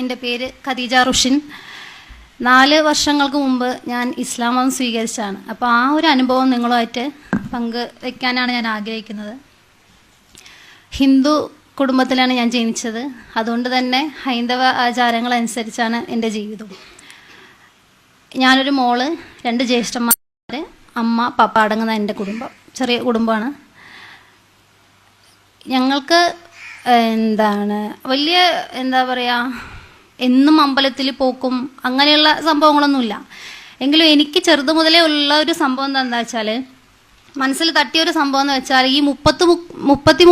എന്റെ പേര് ഖദീജ റുഷിൻ. നാല് വർഷങ്ങൾക്ക് മുമ്പ് ഞാൻ ഇസ്ലാം മതം സ്വീകരിച്ചാണ് അപ്പോൾ ആ ഒരു അനുഭവം നിങ്ങളുമായിട്ട് പങ്ക് വയ്ക്കാനാണ് ഞാൻ ആഗ്രഹിക്കുന്നത്. ഹിന്ദു കുടുംബത്തിലാണ് ഞാൻ ജനിച്ചത്. അതുകൊണ്ട് തന്നെ ഹൈന്ദവ ആചാരങ്ങൾ അനുസരിച്ചാണ് എന്റെ ജീവിതം. ഞാനൊരു മോൾ രണ്ട് ജ്യേഷ്ഠന്മാർ അമ്മ പപ്പ അടങ്ങുന്ന എന്റെ കുടുംബം. ചെറിയ കുടുംബമാണ്. ഞങ്ങൾക്ക് എന്താണ് വലിയ എന്താ പറയുക എന്നും അമ്പലത്തിൽ പോക്കും അങ്ങനെയുള്ള സംഭവങ്ങളൊന്നുമില്ല. എങ്കിലും എനിക്ക് ചെറുത് മുതലേ ഉള്ള ഒരു സംഭവം എന്താ വെച്ചാൽ മനസ്സിൽ തട്ടിയ ഒരു സംഭവം എന്ന് വെച്ചാൽ ഈ മുപ്പത്തി മുപ്പത്തി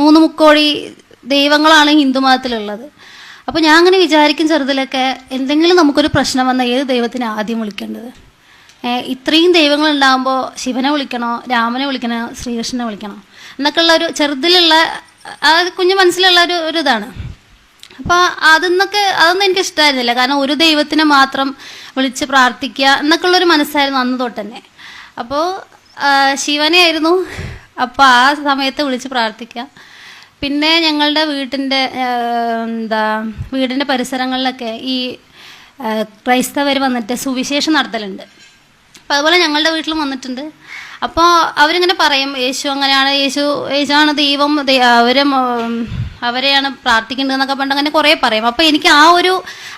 മൂന്ന് മുക്കോടി ദൈവങ്ങളാണ് ഹിന്ദു മതത്തിലുള്ളത്. അപ്പോൾ ഞാൻ അങ്ങനെ വിചാരിക്കും ചെറുതിലൊക്കെ എന്തെങ്കിലും നമുക്കൊരു പ്രശ്നം വന്നാൽ ഏത് ദൈവത്തിന് ആദ്യം വിളിക്കേണ്ടത്? ഇത്രയും ദൈവങ്ങൾ ഉണ്ടാകുമ്പോൾ ശിവനെ വിളിക്കണോ രാമനെ വിളിക്കണോ ശ്രീകൃഷ്ണനെ വിളിക്കണോ? എന്നൊക്കെയുള്ള ഒരു ചെറുതിലുള്ള ആ കുഞ്ഞു മനസ്സിലുള്ള ഒരു ഒരു ഇതാണ്. അപ്പോൾ അതെന്നൊക്കെ അതൊന്നും എനിക്ക് ഇഷ്ടമായിരുന്നില്ല കാരണം ഒരു ദൈവത്തിനെ മാത്രം വിളിച്ച് പ്രാർത്ഥിക്കുക എന്നൊക്കെ ഉള്ളൊരു മനസ്സായിരുന്നു അന്ന് തൊട്ട് തന്നെ അപ്പോൾ ശിവനെ ആയിരുന്നു അപ്പോൾ ആ സമയത്ത് വിളിച്ച് പ്രാർത്ഥിക്കുക. പിന്നെ ഞങ്ങളുടെ വീട്ടിന്റെ എന്താ വീടിന്റെ പരിസരങ്ങളിലൊക്കെ ഈ ക്രൈസ്തവർ വന്നിട്ട് സുവിശേഷം നടത്തലുണ്ട്. അപ്പം അതുപോലെ ഞങ്ങളുടെ വീട്ടിലും വന്നിട്ടുണ്ട്. അപ്പോൾ അവരിങ്ങനെ പറയും യേശു അങ്ങനെയാണ് യേശു യേശുവാണ് ദൈവം അവർ അവരെയാണ് പ്രാർത്ഥിക്കേണ്ടതെന്നൊക്കെ പണ്ട് അങ്ങനെ കുറേ പറയും. അപ്പോൾ എനിക്ക് ആ ഒരു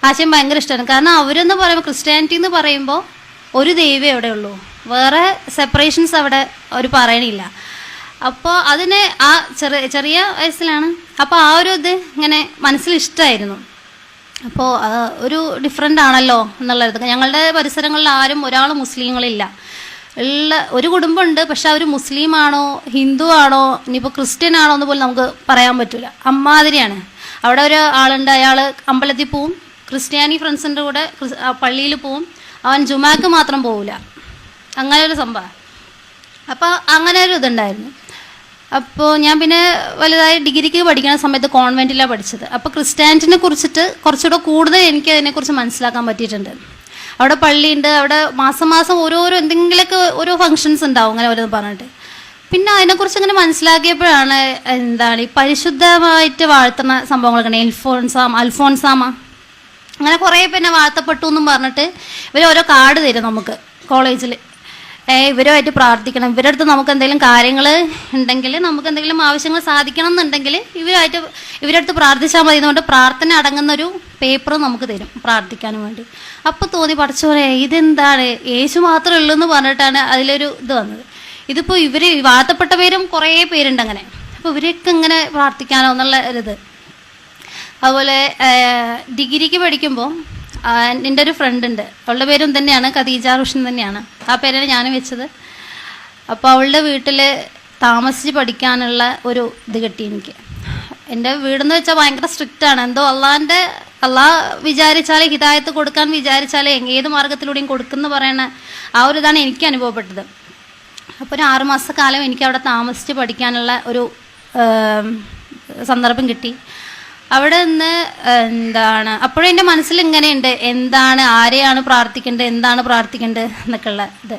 ആശയം ഭയങ്കര ഇഷ്ടമാണ്. കാരണം അവരെന്ന് പറയുമ്പോൾ ക്രിസ്ത്യാനിറ്റി എന്ന് പറയുമ്പോൾ ഒരു ദൈവം അവിടെ ഉള്ളൂ. വേറെ സെപ്പറേഷൻസ് അവിടെ അവർ പറയണില്ല. അപ്പോൾ അതിന് ആ ചെറിയ ചെറിയ വയസ്സിലാണ്. അപ്പോൾ ആ ഒരു ഇത് ഇങ്ങനെ മനസ്സിൽ ഇഷ്ടമായിരുന്നു അപ്പോൾ ഒരു ഡിഫറെന്റ് ആണല്ലോ എന്നുള്ളത് ഞങ്ങളുടെ പരിസരങ്ങളിൽ ആരും ഒരാൾ മുസ്ലിങ്ങളില്ല ഉള്ള ഒരു കുടുംബമുണ്ട് പക്ഷെ അവർ മുസ്ലിം ആണോ ഹിന്ദു ആണോ ഇനിയിപ്പോൾ ക്രിസ്ത്യൻ ആണോ എന്ന് പോലും നമുക്ക് പറയാൻ പറ്റില്ല അമ്മാതിരിയാണ്. അവിടെ ഒരു ആളുണ്ട് അയാൾ അമ്പലത്തിൽ പോവും ക്രിസ്ത്യാനി ഫ്രണ്ട്സിന്റെ കൂടെ പള്ളിയിൽ പോവും അവൻ ജുമാക്ക് മാത്രം പോവില്ല അങ്ങനെ ഒരു സംഭവം. അപ്പോൾ അങ്ങനെ ഒരു ഇതുണ്ടായിരുന്നു. അപ്പോൾ ഞാൻ പിന്നെ വലുതായി ഡിഗ്രിക്ക് പഠിക്കുന്ന സമയത്ത് കോൺവെന്റിലാണ് പഠിച്ചത്. അപ്പോൾ ക്രിസ്ത്യാനിറ്റിനെ കുറിച്ചിട്ട് കുറച്ചുകൂടെ കൂടുതൽ എനിക്ക് അതിനെക്കുറിച്ച് മനസ്സിലാക്കാൻ പറ്റിയിട്ടുണ്ട്. അവിടെ പള്ളിയുണ്ട് അവിടെ മാസം മാസം ഓരോരോ എന്തെങ്കിലുമൊക്കെ ഓരോ ഫങ്ഷൻസ് ഉണ്ടാവും അങ്ങനെ ഓരോന്ന് പറഞ്ഞിട്ട്. പിന്നെ അതിനെക്കുറിച്ച് അങ്ങനെ മനസ്സിലാക്കിയപ്പോഴാണ് എന്താണ് ഈ പരിശുദ്ധമായിട്ട് വാഴ്ത്തുന്ന സംഭവങ്ങളൊക്കെ ഉണ്ട് എൽഫോൺസാം അൽഫോൺസാമ അങ്ങനെ കുറേ പിന്നെ വാഴ്ത്തപ്പെട്ടു എന്നും പറഞ്ഞിട്ട് ഇവർ ഓരോ കാർഡ് തരും നമുക്ക് കോളേജിൽ ഇവരുമായിട്ട് പ്രാർത്ഥിക്കണം. ഇവരുടെ അടുത്ത് നമുക്ക് എന്തെങ്കിലും കാര്യങ്ങൾ ഉണ്ടെങ്കിൽ നമുക്ക് എന്തെങ്കിലും ആവശ്യങ്ങൾ സാധിക്കണം എന്നുണ്ടെങ്കിൽ ഇവരുമായിട്ട് ഇവരുടെ അടുത്ത് പ്രാർത്ഥിച്ചാൽ മതി. എന്നുകൊണ്ട് പ്രാർത്ഥന അടങ്ങുന്ന ഒരു പേപ്പർ നമുക്ക് തരും പ്രാർത്ഥിക്കാൻ വേണ്ടി. അപ്പോൾ തോന്നി പഠിച്ചോനെ ഇതെന്താണ്? യേശു മാത്രമേ ഉള്ളൂ എന്ന് പറഞ്ഞിട്ടാണ് അതിലൊരു ഇത് വന്നത്. ഇതിപ്പോൾ ഇവർ വാഴ്ത്തപ്പെട്ട പേരും കുറേ പേരുണ്ട് അങ്ങനെ. അപ്പോൾ ഇവരൊക്കെ ഇങ്ങനെ പ്രാർത്ഥിക്കാനോ എന്നുള്ള ഒരിത്. അതുപോലെ ഡിഗ്രിക്ക് പഠിക്കുമ്പോൾ എന്റെ ഒരു ഫ്രണ്ട് ഉണ്ട്. അവളുടെ പേരും തന്നെയാണ് ഖദീജ റുഷൻ തന്നെയാണ്. ആ പേരാണ് ഞാൻ വെച്ചത്. അപ്പോൾ അവളുടെ വീട്ടിൽ താമസിച്ച് പഠിക്കാനുള്ള ഒരു ഇത് കിട്ടി എനിക്ക്. എന്റെ വീടെന്ന് വെച്ചാൽ ഭയങ്കര സ്ട്രിക്റ്റ് ആണ്. എന്തോ അള്ളാന്റെ അള്ളാഹ് വിചാരിച്ചാലേ ഹിതായത്ത് കൊടുക്കാൻ വിചാരിച്ചാലേ ഏത് മാർഗത്തിലൂടെയും കൊടുക്കുന്ന പറയുന്ന ആ ഒരു ഇതാണ് എനിക്ക് അനുഭവപ്പെട്ടത്. അപ്പോൾ ഒരു ആറുമാസ കാലം എനിക്ക് അവിടെ താമസിച്ച് പഠിക്കാനുള്ള ഒരു സന്ദർഭം കിട്ടി. അവിടെ നിന്ന് എന്താണ് അപ്പോഴും എന്റെ മനസ്സിൽ ഇങ്ങനെയുണ്ട്. എന്താണ് ആരെയാണ് പ്രാർത്ഥിക്കേണ്ടത് എന്താണ് പ്രാർത്ഥിക്കേണ്ടത് എന്നൊക്കെ ഉള്ള ഇത്.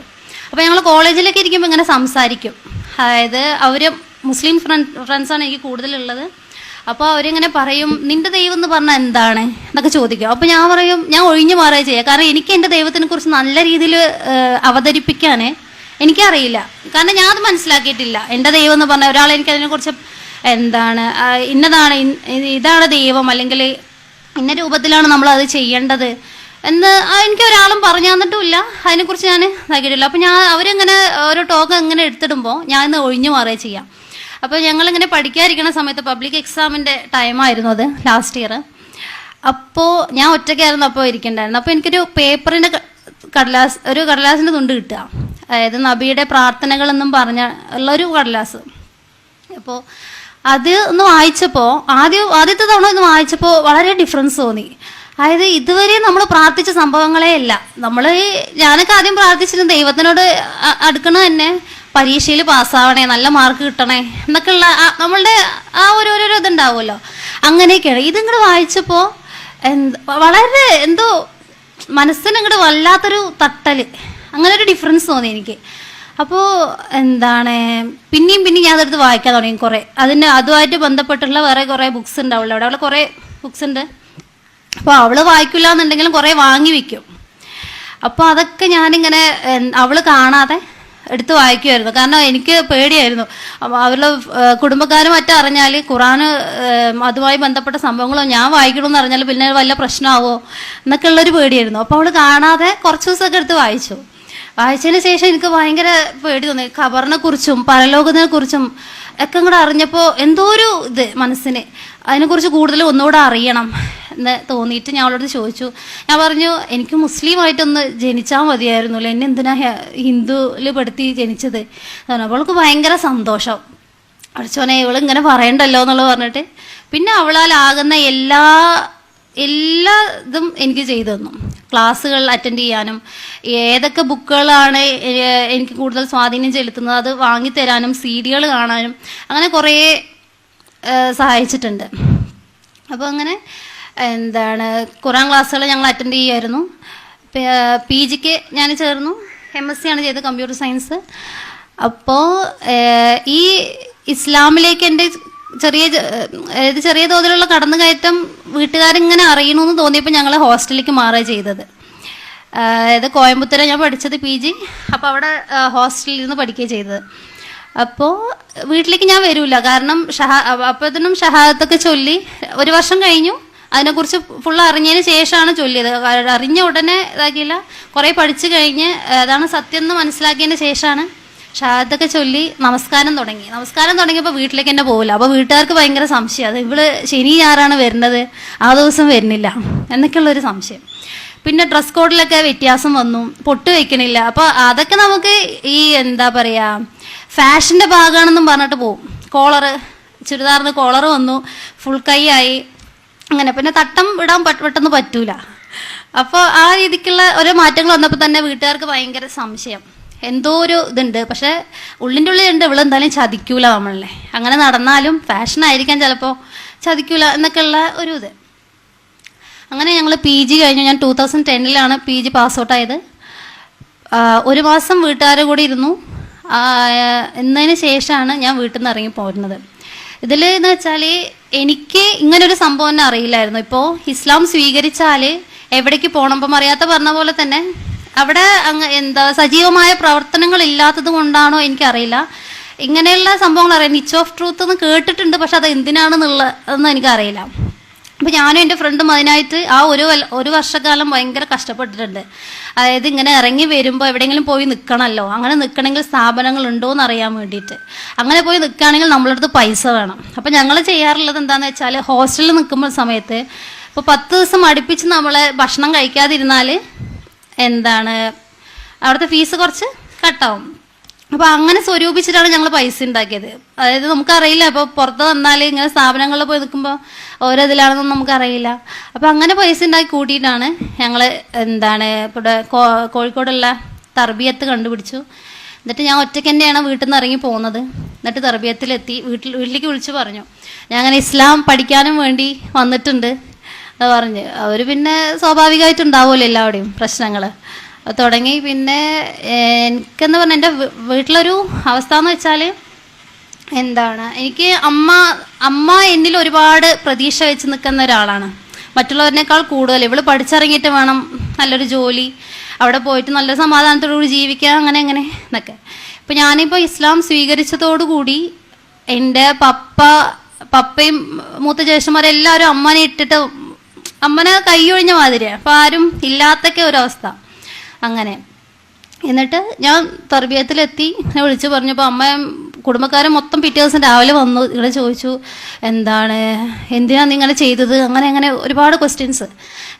അപ്പോൾ ഞങ്ങൾ കോളേജിലൊക്കെ ഇരിക്കുമ്പോൾ ഇങ്ങനെ സംസാരിക്കും. അതായത് അവർ മുസ്ലിം ഫ്രണ്ട് ഫ്രണ്ട്സാണ് എനിക്ക് കൂടുതലുള്ളത്. അപ്പോൾ അവരിങ്ങനെ പറയും നിന്റെ ദൈവം എന്ന് പറഞ്ഞാൽ എന്താണ്? എന്നൊക്കെ ചോദിക്കും. അപ്പോൾ ഞാൻ പറയും ഞാൻ ഒഴിഞ്ഞു മാറുക ചെയ്യുക കാരണം എനിക്ക് എന്റെ ദൈവത്തിനെ കുറിച്ച് നല്ല രീതിയിൽ അവതരിപ്പിക്കാൻ എനിക്കറിയില്ല. കാരണം ഞാൻ അത് മനസ്സിലാക്കിയിട്ടില്ല. എന്റെ ദൈവം എന്ന് പറഞ്ഞ ഒരാൾ എനിക്ക് അതിനെക്കുറിച്ച് എന്താണ് ഇന്നതാണ് ഇതാണ് ദൈവം അല്ലെങ്കിൽ ഇന്ന രൂപത്തിലാണ് നമ്മൾ അത് ചെയ്യേണ്ടത് എന്ന് എനിക്ക് ഒരാളും പറഞ്ഞു തന്നിട്ടുമില്ല. അതിനെക്കുറിച്ച് ഞാൻ ഇതാക്കിയിട്ടില്ല. അപ്പോൾ ഞാൻ അവരിങ്ങനെ ഓരോ ടോക്ക് എങ്ങനെ എടുത്തിടുമ്പോൾ ഞാൻ ഇന്ന് ഒഴിഞ്ഞു മാറുകയും ചെയ്യാം. അപ്പോൾ ഞങ്ങളിങ്ങനെ പഠിക്കാതിരിക്കുന്ന സമയത്ത് പബ്ലിക് എക്സാമിന്റെ ടൈമായിരുന്നു അത് ലാസ്റ്റ് ഇയർ അപ്പോ ഞാൻ ഒറ്റയ്ക്കായിരുന്നു അപ്പോൾ ഇരിക്കണ്ടായിരുന്നു. അപ്പോൾ എനിക്കൊരു പേപ്പറിന്റെ കടലാസ് ഒരു കടലാസിന്റെ തുണ്ട് കിട്ടുക. അതായത് നബിയുടെ പ്രാർത്ഥനകളെന്നും പറഞ്ഞ ഉള്ളൊരു കടലാസ്. അപ്പോൾ അത് ഒന്ന് വായിച്ചപ്പോൾ ആദ്യം ആദ്യത്തെ തവണ ഒന്ന് വായിച്ചപ്പോൾ വളരെ ഡിഫറൻസ് തോന്നി. അതായത് ഇതുവരെ നമ്മൾ പ്രാർത്ഥിച്ച സംഭവങ്ങളെ അല്ല. നമ്മൾ ഞാനൊക്കെ ആദ്യം പ്രാർത്ഥിച്ചിരുന്നു ദൈവത്തിനോട് അടുക്കണ തന്നെ പരീക്ഷയിൽ പാസ്സാവണേ നല്ല മാർക്ക് കിട്ടണേ എന്നൊക്കെയുള്ള നമ്മളുടെ ആ ഓരോരോ ഇതുണ്ടാവുമല്ലോ. അങ്ങനെയൊക്കെയാണ്. ഇതിങ്ങോട്ട് വായിച്ചപ്പോൾ വളരെ എന്തോ മനസ്സിന് ഇങ്ങോട്ട് വല്ലാത്തൊരു തട്ടൽ അങ്ങനെ ഒരു ഡിഫറൻസ് തോന്നി എനിക്ക്. അപ്പോൾ എന്താണ് പിന്നെയും പിന്നെയും ഞാൻ അതെടുത്ത് വായിക്കാൻ തുടങ്ങി കുറേ. അതിന് അതുമായിട്ട് ബന്ധപ്പെട്ടുള്ള വേറെ കുറേ ബുക്സ് ഉണ്ടാവുള്ളൂ അവിടെ അവിടെ കുറേ ബുക്സ് ഉണ്ട്. അപ്പോൾ അവൾ വായിക്കില്ല എന്നുണ്ടെങ്കിലും കുറേ വാങ്ങി വയ്ക്കും അപ്പോൾ അതൊക്കെ ഞാനിങ്ങനെ അവൾ കാണാതെ എടുത്ത് വായിക്കുമായിരുന്നു കാരണം എനിക്ക് പേടിയായിരുന്നു. അവരുടെ കുടുംബക്കാർ മറ്റും അറിഞ്ഞാൽ ഖുറാൻ അതുമായി ബന്ധപ്പെട്ട സംഭവങ്ങളോ ഞാൻ വായിക്കണമെന്ന് അറിഞ്ഞാൽ പിന്നെ വല്ല പ്രശ്നമാവോ എന്നൊക്കെ ഉള്ളൊരു പേടിയായിരുന്നു. അപ്പോൾ അവൾ കാണാതെ കുറച്ച് ദിവസമൊക്കെ എടുത്ത് വായിച്ചു. വായിച്ചതിന് ശേഷം എനിക്ക് ഭയങ്കര പേടി തോന്നി. ഖബറിനെ കുറിച്ചും പരലോകത്തിനെ കുറിച്ചും ഒക്കെ കൂടെ അറിഞ്ഞപ്പോൾ എന്തോ ഒരു ഇത് മനസ്സിന്. അതിനെക്കുറിച്ച് കൂടുതൽ ഒന്നുകൂടെ അറിയണം. എന്ന് തോന്നിയിട്ട് ഞാൻ അവളോട് ചോദിച്ചു. ഞാൻ പറഞ്ഞു എനിക്ക് മുസ്ലിമായിട്ടൊന്ന് ജനിച്ചാൽ മതിയായിരുന്നല്ലോ? എന്നെ എന്തിനാ ഹിന്ദുവിൽ പെടുത്തി ജനിച്ചത്. അവൾക്ക് ഭയങ്കര സന്തോഷം. അടിച്ചോനെ ഇവൾ ഇങ്ങനെ പറയണ്ടല്ലോ എന്നുള്ളത് പറഞ്ഞിട്ട് പിന്നെ അവളാൽ ആകുന്ന എല്ലാ എല്ലാ ഇതും എനിക്ക് ചെയ്തു തന്നു. ക്ലാസ്സുകൾ അറ്റൻഡ് ചെയ്യാനും ഏതൊക്കെ ബുക്കുകളാണ് എനിക്ക് കൂടുതൽ സ്വാധീനം ചെലുത്തുന്നത് അത് വാങ്ങിത്തരാനും സി ഡികൾ കാണാനും അങ്ങനെ കുറേ സഹായിച്ചിട്ടുണ്ട്. അപ്പോൾ അങ്ങനെ എന്താണ് ഖുറാൻ ക്ലാസ്സുകൾ ഞങ്ങൾ അറ്റൻഡ് ചെയ്യുമായിരുന്നു പി ജിക്ക് ഞാൻ ചേർന്നു. എം എസ് സി ആണ് ചെയ്തത് കമ്പ്യൂട്ടർ സയൻസ് അപ്പോൾ ഈ ഇസ്ലാമിലേക്ക് എന്റെ ചെറിയ അതായത് ചെറിയ തോതിലുള്ള കടന്നുകയറ്റം വീട്ടുകാരിങ്ങനെ അറിയണമെന്ന് തോന്നിയപ്പോൾ ഞങ്ങൾ ഹോസ്റ്റലിലേക്ക് മാറുക ചെയ്തത്. അതായത് കോയമ്പത്തൂരെ ഞാൻ പഠിച്ചത് പി ജി അപ്പോൾ അവിടെ ഹോസ്റ്റലിൽ നിന്ന് പഠിക്കുകയും ചെയ്തത്. അപ്പോൾ വീട്ടിലേക്ക് ഞാൻ വരില്ല കാരണം ഷഹാ അപ്പോഴത്തേനും ഷഹാദത്തൊക്കെ ചൊല്ലി ഒരു വർഷം കഴിഞ്ഞു. അതിനെക്കുറിച്ച് ഫുൾ അറിഞ്ഞതിന് ശേഷമാണ് ചൊല്ലിയത്. അറിഞ്ഞ ഉടനെ ഇതാക്കിയില്ല. കുറേ പഠിച്ചു കഴിഞ്ഞ് അതാണ് സത്യം എന്ന് മനസ്സിലാക്കിയതിന് ശേഷമാണ് ഷാദൊക്കെ ചൊല്ലി നമസ്കാരം തുടങ്ങി. നമസ്കാരം തുടങ്ങിയപ്പോൾ വീട്ടിലേക്ക് തന്നെ പോകില്ല അപ്പോൾ വീട്ടുകാർക്ക് ഭയങ്കര സംശയം. അത് ഇവൾ ശനി ഞായറാണ് വരുന്നത്. ആ ദിവസം വരുന്നില്ല. എന്നൊക്കെയുള്ളൊരു സംശയം. പിന്നെ ഡ്രസ് കോഡിലൊക്കെ വ്യത്യാസം വന്നു. പൊട്ട് വെക്കണില്ല. അപ്പോൾ അതൊക്കെ നമുക്ക് ഈ എന്താ പറയുക ഫാഷന്റെ ഭാഗമാണെന്നും പറഞ്ഞിട്ട് പോകും കോളറ് ചുരിദാറിന് കോളർ വന്നു. ഫുൾ കൈ ആയി. അങ്ങനെ പിന്നെ തട്ടം ഇടാൻ പെട്ടെന്ന് പറ്റൂല. അപ്പോൾ ആ രീതിക്കുള്ള ഓരോ മാറ്റങ്ങൾ വന്നപ്പോൾ തന്നെ വീട്ടുകാർക്ക് ഭയങ്കര സംശയം. എന്തോ ഒരു ഇതുണ്ട്. പക്ഷെ ഉള്ളിന്റെ ഉള്ളിലുണ്ട്. ഇവളെന്തായാലും ചതിക്കൂല നമ്മളെ. അങ്ങനെ നടന്നാലും ഫാഷൻ ആയിരിക്കാൻ ചിലപ്പോൾ ചതിക്കൂല എന്നൊക്കെയുള്ള ഒരു ഇത്. അങ്ങനെ ഞങ്ങൾ പി ജി കഴിഞ്ഞു. ഞാൻ ടൂ തൗസൻഡ് ടെന്നിലാണ് പി ജി പാസ് ഔട്ട് ആയത്. ഒരു മാസം വീട്ടുകാരുടെ കൂടെ ഇരുന്നു. എന്നതിന് ശേഷമാണ് ഞാൻ വീട്ടിൽ നിന്ന് ഇറങ്ങി പോരുന്നത്. ഇതിൽ എന്ന് വെച്ചാൽ എനിക്ക് ഇങ്ങനൊരു സംഭവം തന്നെ അറിയില്ലായിരുന്നു. ഇപ്പോൾ ഇസ്ലാം സ്വീകരിച്ചാൽ എവിടേക്ക് പോകണം ഇപ്പം അറിയാത്ത പറഞ്ഞ പോലെ തന്നെ അവിടെ അങ്ങ് എന്താ സജീവമായ പ്രവർത്തനങ്ങൾ ഇല്ലാത്തത് കൊണ്ടാണോ എനിക്കറിയില്ല. ഇങ്ങനെയുള്ള സംഭവങ്ങൾ അറിയാം. നിച്ച് ഓഫ് ട്രൂത്ത് എന്ന് കേട്ടിട്ടുണ്ട് പക്ഷെ അത് എന്തിനാണെന്നുള്ളതെന്ന് എനിക്കറിയില്ല. അപ്പോൾ ഞാനും എന്റെ ഫ്രണ്ടും അതിനായിട്ട് ആ ഒരു ഒരു വർഷക്കാലം ഭയങ്കര കഷ്ടപ്പെട്ടിട്ടുണ്ട്. അതായത് ഇങ്ങനെ ഇറങ്ങി വരുമ്പോൾ എവിടെയെങ്കിലും പോയി നിൽക്കണമല്ലോ അങ്ങനെ നിൽക്കണമെങ്കിൽ സ്ഥാപനങ്ങൾ ഉണ്ടോ എന്ന് അറിയാൻ വേണ്ടിയിട്ട്. അങ്ങനെ പോയി നിൽക്കുകയാണെങ്കിൽ നമ്മളടുത്ത് പൈസ വേണം. അപ്പോൾ ഞങ്ങൾ ചെയ്യാറുള്ളത് എന്താണെന്ന് വെച്ചാൽ ഹോസ്റ്റലിൽ നിൽക്കുമ്പോൾ സമയത്ത് ഇപ്പോൾ പത്ത് ദിവസം അടുപ്പിച്ച് നമ്മളെ ഭക്ഷണം കഴിക്കാതിരുന്നാൽ എന്താണ് അവിടുത്തെ ഫീസ് കുറച്ച് കട്ടാവും അപ്പോൾ അങ്ങനെ സ്വരൂപിച്ചിട്ടാണ് ഞങ്ങൾ പൈസ ഉണ്ടാക്കിയത്. അതായത് നമുക്കറിയില്ല അപ്പൊ പുറത്ത് വന്നാൽ ഇങ്ങനെ സ്ഥാപനങ്ങളിൽ പോയി നിൽക്കുമ്പോൾ ഓരോ ഇതിലാണെന്നൊന്നും നമുക്കറിയില്ല. അപ്പൊ അങ്ങനെ പൈസ ഉണ്ടാക്കി കൂട്ടിയിട്ടാണ് ഞങ്ങൾ എന്താണ് ഇവിടെ കോഴിക്കോടുള്ള തർബിയത്ത് കണ്ടുപിടിച്ചു. എന്നിട്ട് ഞാൻ ഒറ്റയ്ക്ക് തന്നെയാണ് വീട്ടിൽ നിന്ന് ഇറങ്ങി പോകുന്നത്. എന്നിട്ട് തർബിയത്തിലെത്തി വീട്ടിൽ വീട്ടിലേക്ക് വിളിച്ചു പറഞ്ഞു. ഞാൻ അങ്ങനെ ഇസ്ലാം പഠിക്കാനും വേണ്ടി വന്നിട്ടുണ്ട് അത് പറഞ്ഞ്. അവർ പിന്നെ സ്വാഭാവികമായിട്ടുണ്ടാവുമല്ലോ എല്ലാവരുടെയും പ്രശ്നങ്ങൾ തുടങ്ങി. പിന്നെ എനിക്കെന്ന് പറഞ്ഞാൽ എന്റെ വീട്ടിലൊരു അവസ്ഥ എന്ന് വെച്ചാൽ എന്താണ് എനിക്ക് അമ്മ അമ്മ എന്നിൽ ഒരുപാട് പ്രതീക്ഷ വെച്ച് നിൽക്കുന്ന ഒരാളാണ്. മറ്റുള്ളവരിനേക്കാൾ കൂടുതൽ. ഇവൾ പഠിച്ചിറങ്ങിയിട്ട് വേണം നല്ലൊരു ജോലി അവിടെ പോയിട്ട് നല്ല സമാധാനത്തോടുകൂടി ജീവിക്കുക അങ്ങനെ അങ്ങനെ എന്നൊക്കെ. ഇപ്പം ഞാനിപ്പോൾ ഇസ്ലാം സ്വീകരിച്ചതോടുകൂടി എന്റെ പപ്പ പപ്പയും മൂത്ത ജ്യേഷ്ഠന്മാരെല്ലാവരും അമ്മനെ ഇട്ടിട്ട് അമ്മനെ കൈയൊഴിഞ്ഞ മാതിരിയാണ് അപ്പം ആരും ഇല്ലാത്തൊക്കെ ഒരവസ്ഥ. അങ്ങനെ. എന്നിട്ട് ഞാൻ തർബീയത്തിലെത്തി. എന്നെ വിളിച്ചു പറഞ്ഞപ്പോൾ അമ്മ കുടുംബക്കാരൻ മൊത്തം പിറ്റേ ദിവസം രാവിലെ വന്നു. ഇവിടെ ചോദിച്ചു എന്താണ്? എന്തിനാണ് നിങ്ങൾ ചെയ്തത്? അങ്ങനെ അങ്ങനെ ഒരുപാട് ക്വസ്റ്റ്യൻസ്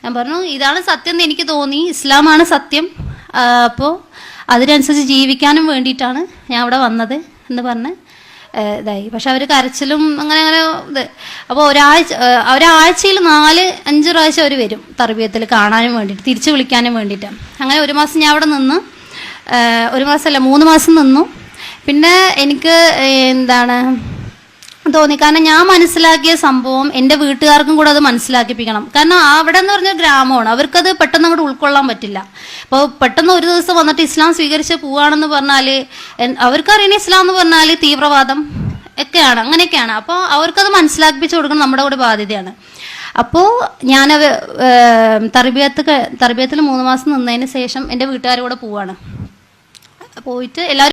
ഞാൻ പറഞ്ഞു ഇതാണ് സത്യം എന്ന് എനിക്ക് തോന്നി. ഇസ്ലാമാണ് സത്യം. അപ്പോൾ അതിനനുസരിച്ച് ജീവിക്കാനും വേണ്ടിയിട്ടാണ് ഞാൻ അവിടെ വന്നത്. എന്ന് പറഞ്ഞ് ഇതായി. പക്ഷെ അവർ കരച്ചിലും അങ്ങനെ അങ്ങനെ ഇത്. അപ്പോൾ ഒരാഴ്ച ഒരാഴ്ചയിൽ നാല് അഞ്ച് പ്രാവശ്യം അവർ വരും തർബീയത്തിൽ കാണാനും വേണ്ടിയിട്ട് തിരിച്ചു വിളിക്കാനും വേണ്ടിയിട്ട്. അങ്ങനെ ഒരു മാസം ഞാൻ അവിടെ നിന്ന്. ഒരു മാസമല്ല മൂന്ന് മാസം നിന്നു. പിന്നെ എനിക്ക് എന്താണ് തോന്നി. കാരണം ഞാൻ മനസ്സിലാക്കിയ സംഭവം എന്റെ വീട്ടുകാർക്കും കൂടെ അത് മനസ്സിലാക്കിപ്പിക്കണം. കാരണം അവിടെ എന്ന് പറഞ്ഞ ഗ്രാമമാണ്. അവർക്കത് പെട്ടെന്ന് അങ്ങോട്ട് ഉൾക്കൊള്ളാൻ പറ്റില്ല. അപ്പോൾ പെട്ടെന്ന് ഒരു ദിവസം വന്നിട്ട് ഇസ്ലാം സ്വീകരിച്ച് പോവാണെന്ന് പറഞ്ഞാൽ അവർക്കറിയണ ഇസ്ലാം എന്ന് പറഞ്ഞാൽ തീവ്രവാദം ഒക്കെയാണ്. അങ്ങനെയൊക്കെയാണ്. അപ്പോൾ അവർക്കത് മനസ്സിലാക്കിപ്പിച്ച് കൊടുക്കണം നമ്മുടെ കൂടെ ബാധ്യതയാണ്. അപ്പോൾ ഞാൻ തർബിയത്ത് തർബിയത്തിൽ മൂന്ന് മാസം നിന്നതിന് ശേഷം എന്റെ വീട്ടുകാരോടെ പോവാണ്. പോയിട്ട് എല്ലാവരും